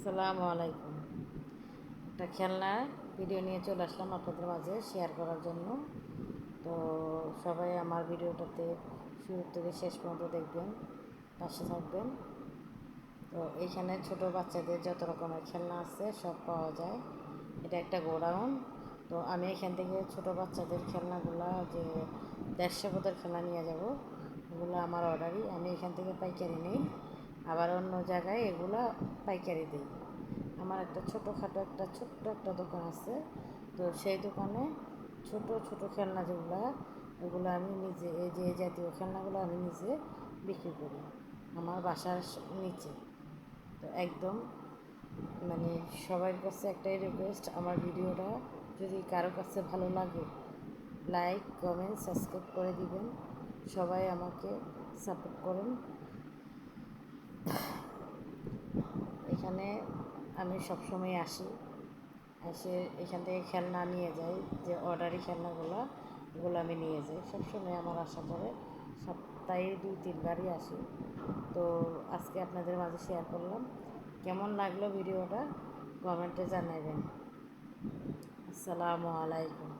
আসসালামু আলাইকুম। একটা খেলনা ভিডিও নিয়ে চলে আসলাম আপনাদের মাঝে শেয়ার করার জন্য। তো সবাই আমার ভিডিওটাতে শুরু থেকে শেষ পর্যন্ত দেখবেন, পাশে থাকবেন। তো এইখানে ছোট বাচ্চাদের যত রকমের খেলনা আছে সব পাওয়া যায়। এটা একটা গোডাউন। তো আমি এখান থেকে ছোট বাচ্চাদের খেলনাগুলা যে দেড়শো পদের খেলনা নিয়ে যাব এগুলো আমার অর্ডারই আমি এখান থেকে পাইকারি নেই। আবার অন্য জায়গায় এগুলা পাইকারি দিই। আমার একটা ছোটোখাটো একটা ছোট্ট একটা দোকান আছে। তো সেই দোকানে ছোট ছোট খেলনা যেগুলো, ওগুলো আমি নিজে, এই যে জাতীয় খেলনাগুলো আমি নিজে বিক্রি করি আমার বাসার নিচে। তো একদম মানে সবার কাছে একটাই রিকোয়েস্ট আমার ভিডিওটা যদি কারও কাছে ভালো লাগে লাইক কমেন্ট সাবস্ক্রাইব করে দিবেন। সবাই আমাকে সাপোর্ট করেন এখানে আমি সবসময় আসি। এসে এখান থেকে খেলনা নিয়ে যাই, যে অর্ডারি খেলনাগুলো এগুলো আমি নিয়ে যাই। সবসময় আমার আশা করে সপ্তাহে দুই, তিনবারই আসি। তো আজকে আপনাদের মাঝে শেয়ার করলাম। কেমন লাগল ভিডিওটা? কমেন্টে জানাবেন। আসসালামু আলাইকুম।